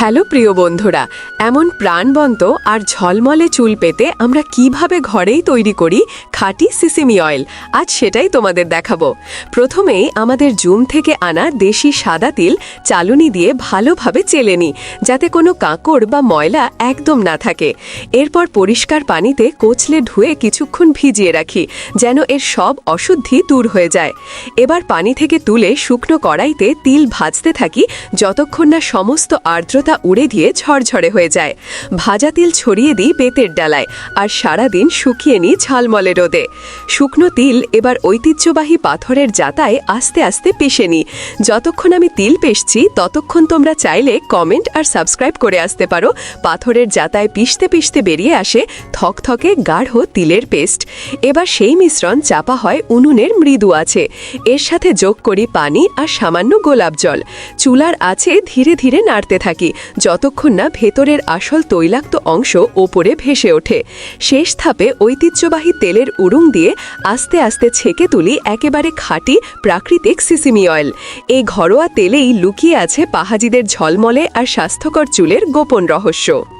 Hello প্রিয় বন্ধুরা, এমন প্রাণবন্ত আর ঝলমলে চুল পেতে আমরা কীভাবে ঘরেই তৈরি করি খাঁটি সিসিমি অয়েল? আজ সেটাই তোমাদের দেখাবো। প্রথমেই আমাদের জুম থেকে আনা দেশি সাদা তিল চালুনি দিয়ে ভালোভাবে চেলে নিই যাতে কোনো কাঁকড় বা ময়লা একদম না থাকে। এরপর পরিষ্কার পানিতে কোচলে ধুয়ে কিছুক্ষণ ভিজিয়ে রাখি, যেন এর সব অশুদ্ধি দূর হয়ে যায়। এবার পানি থেকে তুলে শুকনো কড়াইতে তিল ভাজতে থাকি, যতক্ষণ না সমস্ত আর্দ্রতা উড়ে দিয়ে ঝরঝরে হয়ে যায়। ভাজা তিল ছড়িয়ে দিই বেতের ডালায় আর সারাদিন শুকিয়ে নিই ঝালমলে রোদে। শুকনো তিল এবার ঐতিহ্যবাহী পাথরের জাতায় আস্তে আস্তে পেশে নিই। যতক্ষণ আমি তিল পেশছি ততক্ষণ তোমরা চাইলে কমেন্ট আর সাবস্ক্রাইব করে আসতে পারো। পাথরের জাতায় পিষতে পিষতে বেরিয়ে আসে থকথকে গাঢ় তিলের পেস্ট। এবার সেই মিশ্রণ চাপা হয় উনুনের মৃদু আছে। এর সাথে যোগ করি পানি আর সামান্য গোলাপ জল। চুলার আছে ধীরে ধীরে নাড়তে থাকি। যতক্ষণ না ভেতরের আসল তৈলাক্ত অংশ ওপরে ভেসে ওঠে। শেষ ধাপে ঐতিহ্যবাহী তেলের উড়ুং দিয়ে আস্তে আস্তে ছেঁকে তুলি একেবারে খাঁটি প্রাকৃতিক সিসিমি অয়েল। এই ঘরোয়া তেলেই লুকিয়ে আছে পাহাজিদের ঝলমলে আর স্বাস্থ্যকর চুলের গোপন রহস্য।